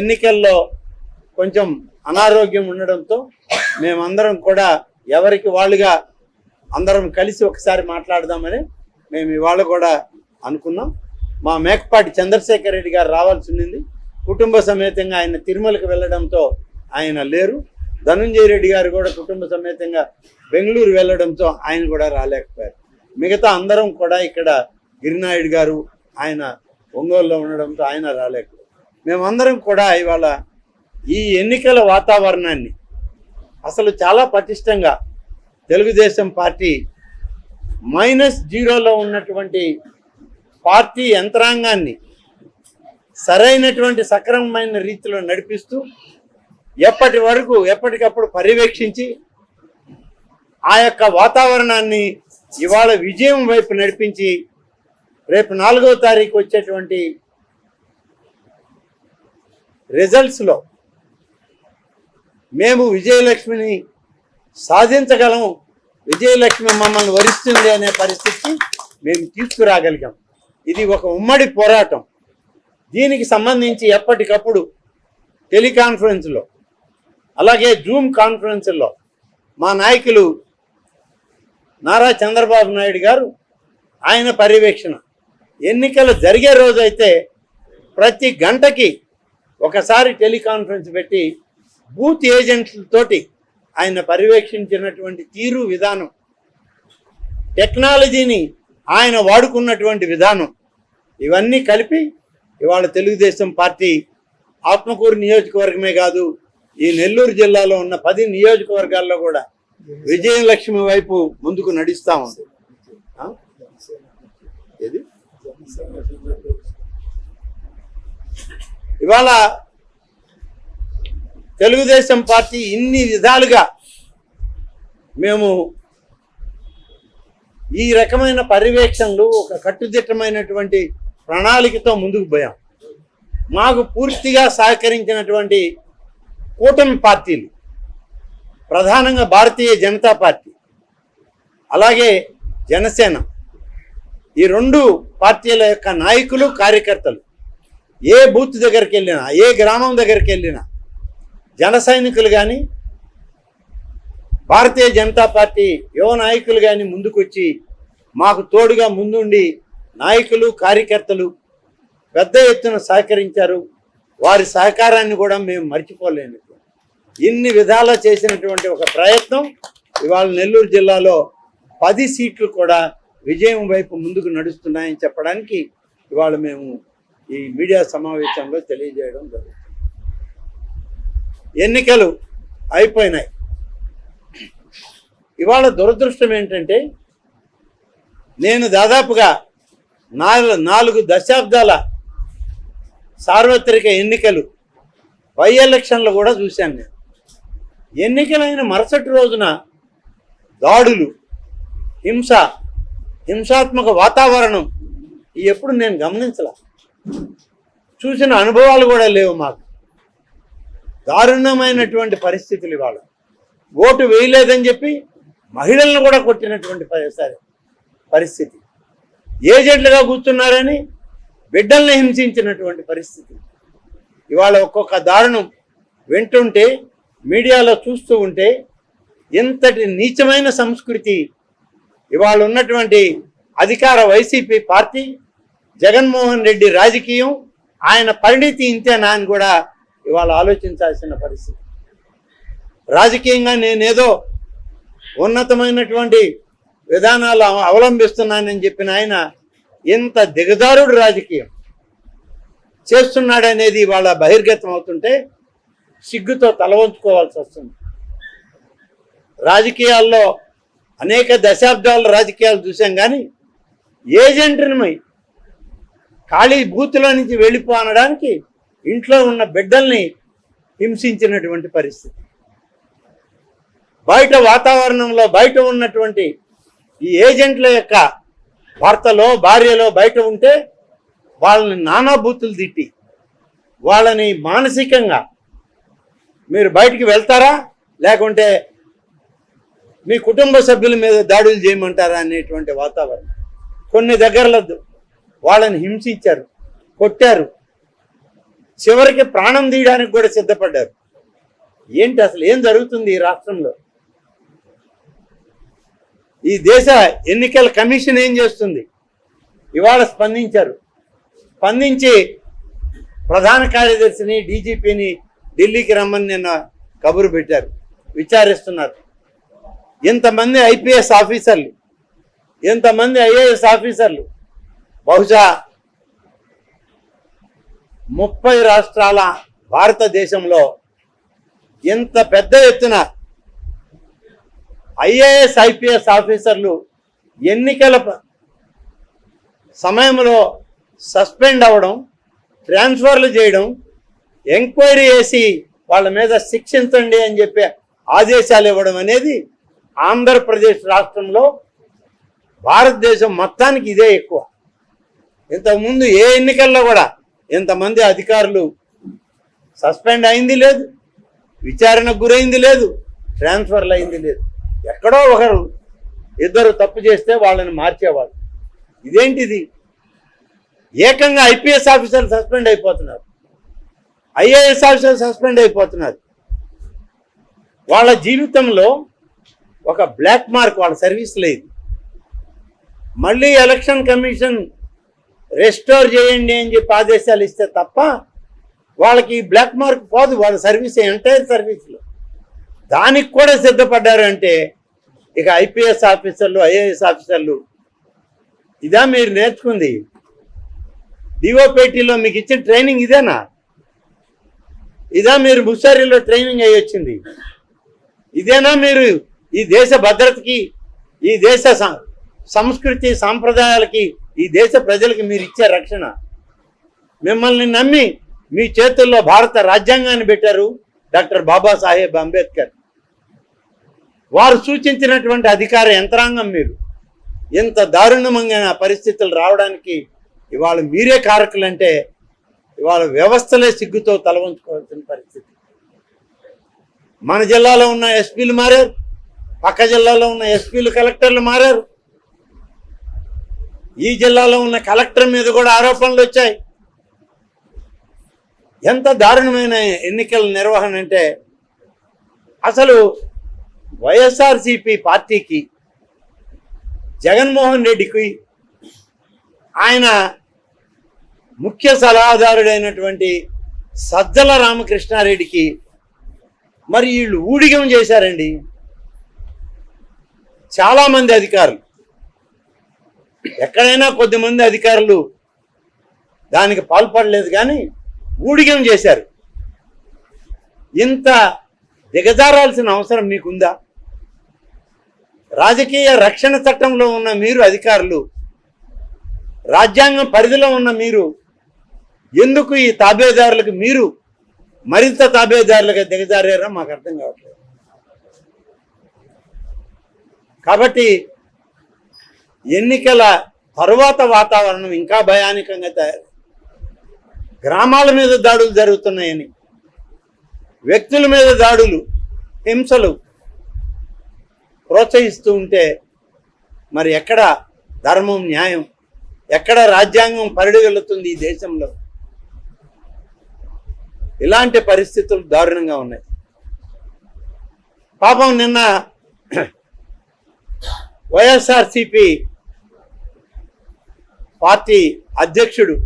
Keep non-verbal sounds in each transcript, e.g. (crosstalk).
ఎన్నికల్లో కొంచెం అనారోగ్యం ఉండడంతో మేమందరం కూడా ఎవరికి వాళ్ళుగా అందరం కలిసి ఒకసారి మాట్లాడదామని మేము ఇవాళ కూడా అనుకున్నాం. మా మేకపాటి చంద్రశేఖర్ రెడ్డి గారు రావాల్సి ఉండింది. కుటుంబ సమేతంగా ఆయన తిరుమలకు వెళ్ళడంతో ఆయన లేరు. ధనుంజయ రెడ్డి గారు కూడా కుటుంబ సమేతంగా బెంగళూరు వెళ్ళడంతో ఆయన కూడా రాలేకపోయారు. మిగతా అందరం కూడా ఇక్కడ గిరినాయుడు గారు ఆయన ఒంగోలులో ఉండడంతో ఆయన రాలేకపోయారు. మేమందరం కూడా ఇవాళ ఈ ఎన్నికల వాతావరణాన్ని అసలు చాలా పటిష్టంగా తెలుగుదేశం పార్టీ మైనస్ జీరోలో ఉన్నటువంటి పార్టీ యంత్రాంగాన్ని సరైనటువంటి సక్రమమైన రీతిలో నడిపిస్తూ ఎప్పటి వరకు ఎప్పటికప్పుడు పర్యవేక్షించి ఆ యొక్క వాతావరణాన్ని ఇవాళ విజయం వైపు నడిపించి రేపు నాలుగో తారీఖు వచ్చేటువంటి రిజల్ట్స్లో మేము విజయలక్ష్మిని సాధించగలం విజయలక్ష్మి మమ్మల్ని వరిస్తుంది అనే పరిస్థితికి మేము తీసుకురాగలిగాం. ఇది ఒక ఉమ్మడి పోరాటం. దీనికి సంబంధించి ఎప్పటికప్పుడు టెలికాన్ఫరెన్స్లో అలాగే జూమ్ కాన్ఫరెన్స్లో మా నాయకులు నారా చంద్రబాబు నాయుడు గారు ఆయన పర్యవేక్షణ. ఎన్నికలు జరిగే రోజైతే ప్రతి గంటకి ఒకసారి టెలికాన్ఫరెన్స్ పెట్టి బూత్ ఏజెంట్లతోటి ఆయన పర్యవేక్షించినటువంటి తీరు విధానం టెక్నాలజీని ఆయన వాడుకున్నటువంటి విధానం ఇవన్నీ కలిపి ఇవాళ తెలుగుదేశం పార్టీ ఆత్మకూరు నియోజకవర్గమే కాదు ఈ నెల్లూరు జిల్లాలో ఉన్న పది నియోజకవర్గాల్లో కూడా విజయలక్ష్మి వైపు ముందుకు నడుస్తా ఉంది. ఏది? ఇవాళ తెలుగుదేశం పార్టీ ఇన్ని విధాలుగా మేము ఈ రకమైన పర్యవేక్షణలు ఒక కట్టుదిట్టమైనటువంటి ప్రణాళికతో ముందుకు పోయాం. మాకు పూర్తిగా సహకరించినటువంటి కూటమి పార్టీలు ప్రధానంగా భారతీయ జనతా పార్టీ అలాగే జనసేన ఈ రెండు పార్టీల యొక్క నాయకులు కార్యకర్తలు ఏ బూత్ దగ్గరికి వెళ్ళినా ఏ గ్రామం దగ్గరికి వెళ్ళినా జన సైనికులు కానీ భారతీయ జనతా పార్టీ యువ నాయకులు కానీ ముందుకొచ్చి మాకు తోడుగా ముందుండి నాయకులు కార్యకర్తలు పెద్ద ఎత్తున సహకరించారు. వారి సహకారాన్ని కూడా మేము మర్చిపోలేము. ఇన్ని విధాలా చేసినటువంటి ఒక ప్రయత్నం ఇవాళ నెల్లూరు జిల్లాలో పది సీట్లు కూడా విజయం వైపు ముందుకు నడుస్తున్నాయని చెప్పడానికి ఇవాళ మేము ఈ మీడియా సమావేశంలో తెలియజేయడం జరుగుతుంది. ఎన్నికలు అయిపోయినాయి. ఇవాళ దురదృష్టం ఏంటంటే నేను దాదాపుగా నాలుగు నాలుగు దశాబ్దాల సార్వత్రిక ఎన్నికలు బై ఎలక్షన్లు కూడా చూశాను నేను. ఎన్నికలైన మరుసటి రోజున దాడులు హింస హింసాత్మక వాతావరణం ఎప్పుడు నేను గమనించలే. చూసిన అనుభవాలు కూడా లేవు మాకు. దారుణమైనటువంటి పరిస్థితులు ఇవాళ. ఓటు వేయలేదని చెప్పి మహిళలను కూడా కొట్టినటువంటి పరిస్థితి. ఏజెంట్లుగా కూర్చున్నారని బిడ్డల్ని హింసించినటువంటి పరిస్థితి. ఇవాళ ఒక్కొక్క దారుణం వింటుంటే మీడియాలో చూస్తూ ఉంటే ఇంతటి నీచమైన సంస్కృతి ఇవాళ ఉన్నటువంటి అధికార వైసీపీ పార్టీ జగన్మోహన్ రెడ్డి రాజకీయం ఆయన పరిణితి ఇంతేనా అని కూడా ఇవాళ ఆలోచించాల్సిన పరిస్థితి. రాజకీయంగా నేనేదో ఉన్నతమైనటువంటి విధానాలు అవ- అవలంబిస్తున్నానని చెప్పిన ఆయన ఇంత దిగజారుడు రాజకీయం. చేస్తున్నాడనేది ఇవాళ బహిర్గతం అవుతుంటే సిగ్గుతో తల వంచుకోవాల్సి వస్తుంది. రాజకీయాల్లో అనేక దశాబ్దాల రాజకీయాలు చూసాం కానీ ఏజెంట్ని ఖాళీ బూత్లో నుంచి వెళ్ళిపో అనడానికి ఇంట్లో ఉన్న బిడ్డల్ని హింసించినటువంటి పరిస్థితి. బయట వాతావరణంలో బయట ఉన్నటువంటి ఈ ఏజెంట్ల యొక్క భర్తలో భార్యలో బయట ఉంటే వాళ్ళని నానా బూతులు తిట్టి వాళ్ళని మానసికంగా మీరు బయటికి వెళ్తారా? లేకుంటే మీ కుటుంబ సభ్యుల మీద దాడులు చేయమంటారా అనేటువంటి వాతావరణం. కొన్ని దగ్గరలో వాళ్ళని హింసించారు కొట్టారు. చివరికి ప్రాణం తీయడానికి కూడా సిద్ధపడ్డారు. ఏంటి అసలు ఏం జరుగుతుంది ఈ రాష్ట్రంలో? ఈ దేశ ఎన్నికల కమిషన్ ఏం చేస్తుంది? ఇవాళ స్పందించారు. స్పందించి ప్రధాన కార్యదర్శిని డీజీపీని ఢిల్లీకి రమ్మని నిన్న కబురు పెట్టారు. విచారిస్తున్నారు. ఇంతమంది ఐపీఎస్ ఆఫీసర్లు ఇంతమంది ఐఏఎస్ ఆఫీసర్లు బహుశా ముప్పై రాష్ట్రాల భారతదేశంలో ఇంత పెద్ద ఎత్తున ఐఏఎస్ ఐపీఎస్ ఆఫీసర్లు ఎన్నికల సమయంలో సస్పెండ్ అవ్వడం ట్రాన్స్ఫర్లు చేయడం ఎంక్వైరీ చేసి వాళ్ళ మీద శిక్షించండి అని చెప్పి ఆదేశాలు ఇవ్వడం అనేది ఆంధ్రప్రదేశ్ రాష్ట్రంలో భారతదేశం మొత్తానికి ఇదే ఎక్కువ. ఇంతకుముందు ఏ ఎన్నికల్లో కూడా ఇంతమంది అధికారులు సస్పెండ్ అయింది లేదు విచారణకు గురైంది లేదు ట్రాన్స్ఫర్లు అయింది లేదు. ఎక్కడో ఒకరు ఇద్దరు తప్పు చేస్తే వాళ్ళని మార్చేవాళ్ళు. ఇదేంటిది? ఏకంగా ఐపీఎస్ ఆఫీసర్లు సస్పెండ్ అయిపోతున్నారు. ఐఏఎస్ ఆఫీసర్ సస్పెండ్ అయిపోతున్నారు. వాళ్ళ జీవితంలో ఒక బ్లాక్ మార్క్ వాళ్ళ సర్వీస్ లేదు. మళ్ళీ ఎలక్షన్ కమిషన్ రెస్టోర్ చేయండి అని చెప్పి ఆదేశాలు ఇస్తే తప్ప వాళ్ళకి బ్లాక్ మార్క్ పోదు వాళ్ళ సర్వీస్ ఎంటైర్ సర్వీస్లో. దానికి కూడా సిద్ధపడ్డారు అంటే ఇక ఐపీఎస్ ఆఫీసర్లు ఐఏఎస్ ఆఫీసర్లు ఇదా మీరు నేర్చుకుంది. డిఓపేటీలో మీకు ఇచ్చిన ట్రైనింగ్ ఇదేనా? ఇదా మీరు ముసారిలో ట్రైనింగ్ అయ్యి వచ్చింది. ఇదేనా మీరు ఈ దేశ భద్రతకి ఈ దేశ సంస్కృతి సాంప్రదాయాలకి ఈ దేశ ప్రజలకు మీరు ఇచ్చే రక్షణ. మిమ్మల్ని నమ్మి మీ చేతుల్లో భారత రాజ్యాంగాన్ని పెట్టారు డాక్టర్ బాబాసాహెబ్ అంబేద్కర్. వారు సూచించినటువంటి అధికార యంత్రాంగం మీరు. ఇంత దారుణమైన పరిస్థితులు రావడానికి ఇవాళ మీరే కారకులంటే ఇవాళ వ్యవస్థలే సిగ్గుతో తలవంచుకోవాల్సిన పరిస్థితి. మన జిల్లాలో ఉన్న ఎస్పీలు మారారు పక్క జిల్లాలో ఉన్న ఎస్పీలు కలెక్టర్లు మారారు. ఈ జిల్లాలో ఉన్న కలెక్టర్ మీద కూడా ఆరోపణలు వచ్చాయి. ఎంత దారుణమైన ఎన్నికల నిర్వహణ అంటే అసలు వైఎస్ఆర్సిపి పార్టీకి జగన్మోహన్ రెడ్డికి ఆయన ముఖ్య సలహాదారుడైనటువంటి సజ్జల రామకృష్ణారెడ్డికి మరి వీళ్ళు ఊడిగం చేశారండి. చాలామంది అధికారులు ఎక్కడైనా కొద్దిమంది అధికారులు దానికి పాల్పడలేదు కానీ ఊడిగం చేశారు. ఇంత దిగజారాల్సిన అవసరం మీకుందా? రాజకీయ రక్షణ చట్టంలో ఉన్న మీరు అధికారులు రాజ్యాంగం పరిధిలో ఉన్న మీరు ఎందుకు ఈ తాబేదారులకు మీరు మరింత తాబేదారులుగా దిగజారారో మాకు అర్థం కావట్లేదు. కాబట్టి ఎన్నికల తరువాత వాతావరణం ఇంకా భయానకంగా తయారు గ్రామాల మీద దాడులు జరుగుతున్నాయని వ్యక్తుల మీద దాడులు హింసలు ప్రోత్సహిస్తూ ఉంటే మరి ఎక్కడ ధర్మం న్యాయం ఎక్కడ రాజ్యాంగం పరిడి ఈ దేశంలో? ఇలాంటి పరిస్థితులు దారుణంగా ఉన్నాయి. పాపం నిన్న (clears throat) వైఎస్ఆర్సిపి పార్టీ అధ్యక్షుడు.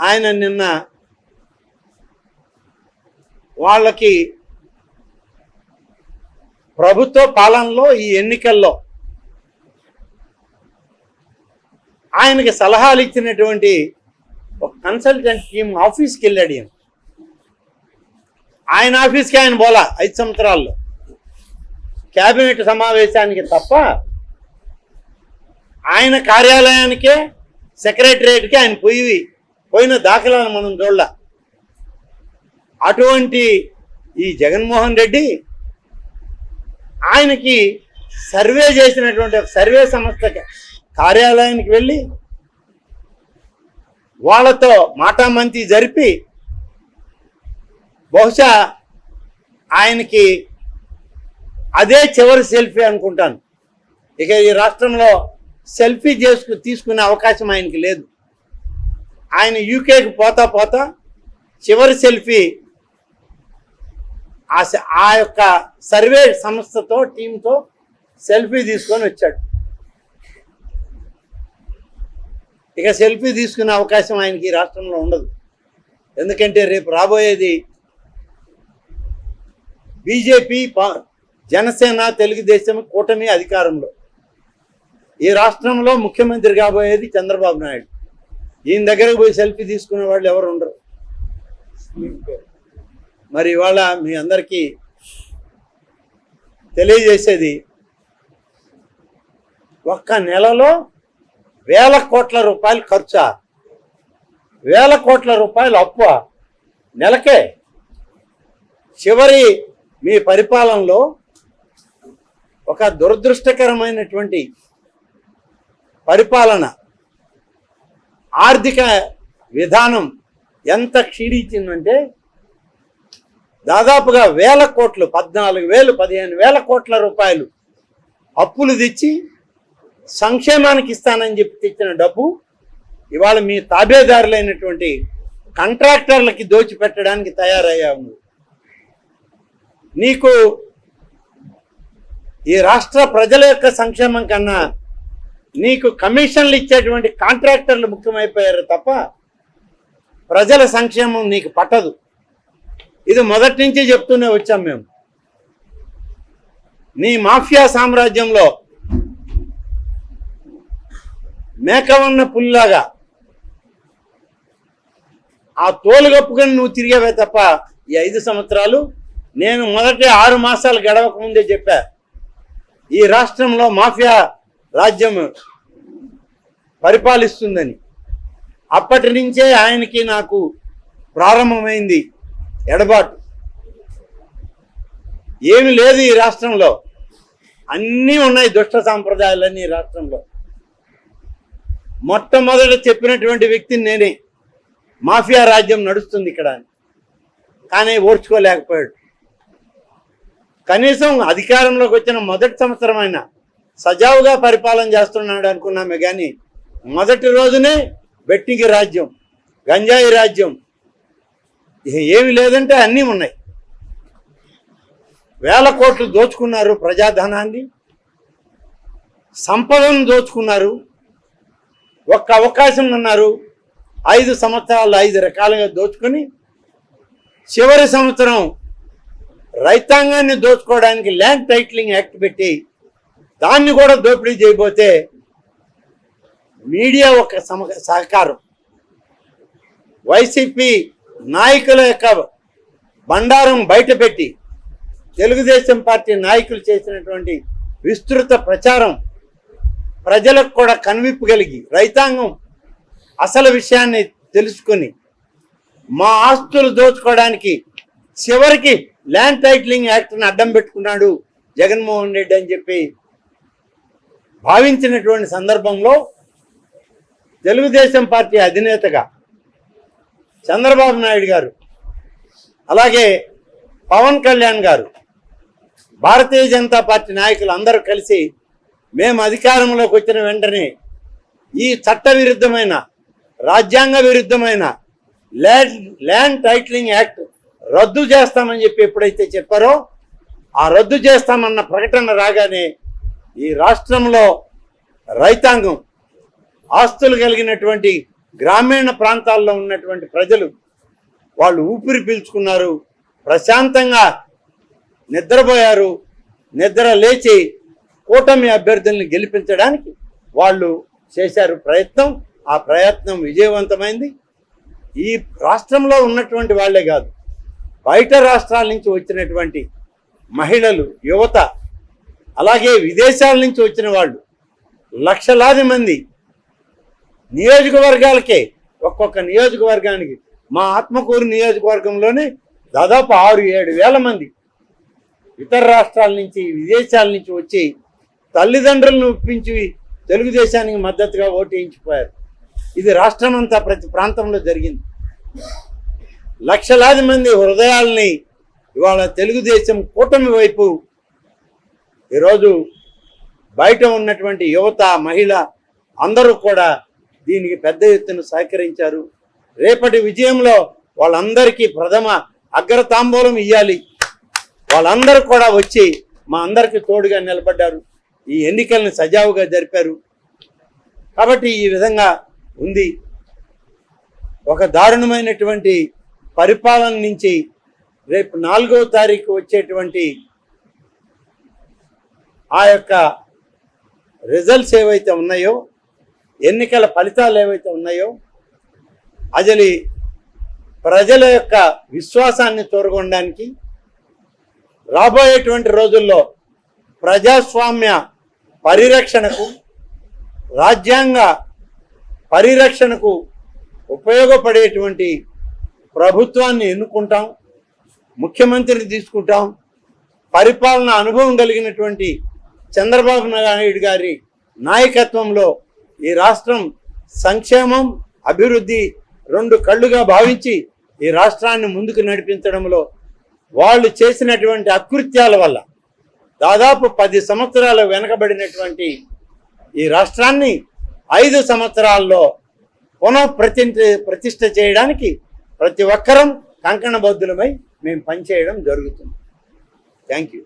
ఆయన నిన్న వాళ్ళకి ప్రభుత్వ పాలనలో ఈ ఎన్నికల్లో ఆయనకి సలహాలు ఇచ్చినటువంటి ఒక కన్సల్టెంట్ టీం ఆఫీస్కి వెళ్ళాడు ఈయన. ఆయన ఆఫీస్కి ఆయన పోలా ఐదు సంవత్సరాల్లో. క్యాబినెట్ సమావేశానికి తప్ప ఆయన కార్యాలయానికే సెక్రటరియట్కి ఆయన పోయి పోయిన దాఖలాలు మనం చూడాల. అటువంటి ఈ జగన్మోహన్ రెడ్డి ఆయనకి సర్వే చేసినటువంటి ఒక సర్వే సంస్థ కార్యాలయానికి వెళ్ళి వాళ్ళతో మాటామంతి జరిపి బహుశా ఆయనకి అదే చివరి సెల్ఫీ అనుకుంటాను. ఇక ఈ రాష్ట్రంలో సెల్ఫీ చేసుకు తీసుకునే అవకాశం ఆయనకి లేదు. ఆయన యూకేకి పోతా పోతా చివరి సెల్ఫీ ఆ ఆ యొక్క సర్వే సంస్థతో టీంతో సెల్ఫీ తీసుకొని వచ్చాడు. ఇక సెల్ఫీ తీసుకునే అవకాశం ఆయనకి ఈ రాష్ట్రంలో ఉండదు. ఎందుకంటే రేపు రాబోయేది బీజేపీ ప- జనసేన తెలుగుదేశం కూటమి అధికారంలో. ఈ రాష్ట్రంలో ముఖ్యమంత్రి కాబోయేది చంద్రబాబు నాయుడు. ఈయన దగ్గరకు పోయి సెల్ఫీ తీసుకునే వాళ్ళు ఎవరు ఉండరు. మరి ఇవాళ మీ అందరికీ తెలియజేసేది ఒక్క నెలలో వేల కోట్ల రూపాయలు ఖర్చా? వేల కోట్ల రూపాయలు అప్పు నెలకే? చివరి మీ పరిపాలనలో ఒక దురదృష్టకరమైనటువంటి పరిపాలన ఆర్థిక విధానం ఎంత క్షీణించిందంటే దాదాపుగా వేల కోట్లు పద్నాలుగు వేలు పదిహేను వేల కోట్ల రూపాయలు అప్పులు తెచ్చి సంక్షేమానికి ఇస్తానని చెప్పి తెచ్చిన డబ్బు ఇవాళ మీ తాబేదారులైనటువంటి కాంట్రాక్టర్లకి దోచిపెట్టడానికి తయారయ్యాము. నీకు ఈ రాష్ట్ర ప్రజల యొక్క సంక్షేమం కన్నా నీకు కమిషన్లు ఇచ్చేటువంటి కాంట్రాక్టర్లు ముఖ్యమైపోయారు తప్ప ప్రజల సంక్షేమం నీకు పట్టదు. ఇది మొదటి నుంచి చెప్తూనే వచ్చాం మేము. నీ మాఫియా సామ్రాజ్యంలో మేక ఉన్న పుల్లాగా ఆ తోలు కప్పుకొని నువ్వు తిరిగావే తప్ప ఈ ఐదు సంవత్సరాలు నేను మొదటి ఆరు మాసాలు గడవక ముందే చెప్పా. ఈ రాష్ట్రంలో మాఫియా రాజ్యం పరిపాలిస్తుందని. అప్పటి నుంచే ఆయనకి నాకు ప్రారంభమైంది ఎడబాటు. ఏమి లేదు ఈ రాష్ట్రంలో. అన్నీ ఉన్నాయి దుష్ట సాంప్రదాయాలన్నీ ఈ రాష్ట్రంలో. మొట్టమొదట చెప్పినటువంటి వ్యక్తిని నేనే. మాఫియా రాజ్యం నడుస్తుంది ఇక్కడ అని. కానీ ఓర్చుకోలేకపోయాడు. కనీసం అధికారంలోకి వచ్చిన మొదటి సంవత్సరం అయినా సజావుగా పరిపాలన చేస్తున్నాడు అనుకున్నామే కానీ మొదటి రోజునే బెట్టింగ్ రాజ్యం గంజాయి రాజ్యం. ఏమి లేదంటే అన్నీ ఉన్నాయి. వేల కోట్లు దోచుకున్నారు ప్రజాధనాన్ని సంపదను దోచుకున్నారు ఒక్క అవకాశం ఉన్నారు ఐదు సంవత్సరాలు ఐదు రకాలుగా దోచుకొని చివరి సంవత్సరం రైతాంగాన్ని దోచుకోవడానికి ల్యాండ్ టైటిలింగ్ యాక్ట్ పెట్టి దాన్ని కూడా దోపిడీ చేయబోతే మీడియా ఒక సమ సహకారం. వైసీపీ నాయకుల యొక్క బండారం బయటపెట్టి తెలుగుదేశం పార్టీ నాయకులు చేసినటువంటి విస్తృత ప్రచారం ప్రజలకు కూడా కనువిప్పు కలిగి రైతాంగం అసలు విషయాన్ని తెలుసుకొని మా ఆస్తులు దోచుకోవడానికి చివరికి ల్యాండ్ టైటిలింగ్ యాక్ట్ని అడ్డం పెట్టుకున్నాడు జగన్మోహన్ రెడ్డి అని చెప్పి భావించినటువంటి సందర్భంలో తెలుగుదేశం పార్టీ అధినేతగా చంద్రబాబు నాయుడు గారు అలాగే పవన్ కళ్యాణ్ గారు భారతీయ జనతా పార్టీ నాయకులు అందరూ కలిసి మేము అధికారంలోకి వచ్చిన వెంటనే ఈ చట్ట విరుద్ధమైన రాజ్యాంగ విరుద్ధమైన ల్యాండ్ ల్యాండ్ టైటిలింగ్ యాక్ట్ రద్దు చేస్తామని చెప్పి ఎప్పుడైతే చెప్పారో ఆ రద్దు చేస్తామన్న ప్రకటన రాగానే ఈ రాష్ట్రంలో రైతాంగం ఆస్తులు కలిగినటువంటి గ్రామీణ ప్రాంతాల్లో ఉన్నటువంటి ప్రజలు వాళ్ళు ఊపిరి పీల్చుకున్నారు ప్రశాంతంగా నిద్రపోయారు నిద్ర లేచి కూటమి అభ్యర్థుల్ని గెలిపించడానికి వాళ్ళు చేశారు ప్రయత్నం. ఆ ప్రయత్నం విజయవంతమైంది. ఈ రాష్ట్రంలో ఉన్నటువంటి వాళ్ళే కాదు బయట రాష్ట్రాల నుంచి వచ్చినటువంటి మహిళలు యువత అలాగే విదేశాల నుంచి వచ్చిన వాళ్ళు లక్షలాది మంది నియోజకవర్గాలకే ఒక్కొక్క నియోజకవర్గానికి మా ఆత్మకూరు నియోజకవర్గంలోనే దాదాపు ఆరు ఏడు వేల మంది ఇతర రాష్ట్రాల నుంచి విదేశాల నుంచి వచ్చి తల్లిదండ్రులను ఒప్పించి తెలుగుదేశానికి మద్దతుగా ఓటేయించిపోయారు ఇది రాష్ట్రం అంతా ప్రతి ప్రాంతంలో జరిగింది. లక్షలాది మంది హృదయాల్ని ఇవాళ తెలుగుదేశం కూటమి వైపు ఈరోజు బయట ఉన్నటువంటి యువత మహిళ అందరూ కూడా దీనికి పెద్ద ఎత్తున సహకరించారు. రేపటి విజయంలో వాళ్ళందరికీ ప్రథమ అగ్రతాంబూలం ఇవ్వాలి వాళ్ళందరూ కూడా వచ్చి మా అందరికీ తోడుగా నిలబడ్డారు. ఈ ఎన్నికలను సజావుగా జరిపారు. కాబట్టి ఈ విధంగా ఉంది. ఒక దారుణమైనటువంటి పరిపాలన నుంచి రేపు నాలుగవ తారీఖు వచ్చేటువంటి ఆ యొక్క రిజల్ట్స్ ఏవైతే ఉన్నాయో ఎన్నికల ఫలితాలు ఏవైతే ఉన్నాయో అజలి ప్రజల యొక్క విశ్వాసాన్ని తోరగొనడానికి రాబోయేటువంటి రోజుల్లో ప్రజాస్వామ్య పరిరక్షణకు రాజ్యాంగ పరిరక్షణకు ఉపయోగపడేటువంటి ప్రభుత్వాన్ని ఎన్నుకుంటాం ముఖ్యమంత్రిని తీసుకుంటాం పరిపాలన అనుభవం కలిగినటువంటి చంద్రబాబు నాయుడు గారి నాయకత్వంలో ఈ రాష్ట్రం సంక్షేమం అభివృద్ధి రెండు కళ్ళుగా భావించి ఈ రాష్ట్రాన్ని ముందుకు నడిపించడంలో వాళ్ళు చేసినటువంటి అకృత్యాల వల్ల దాదాపు పది సంవత్సరాలు వెనకబడినటువంటి ఈ రాష్ట్రాన్ని ఐదు సంవత్సరాల్లో పునః ప్రతి ప్రతిష్ట చేయడానికి ప్రతి ఒక్కరం కంకణబద్ధులమై మేము పనిచేయడం జరుగుతుంది. Thank you.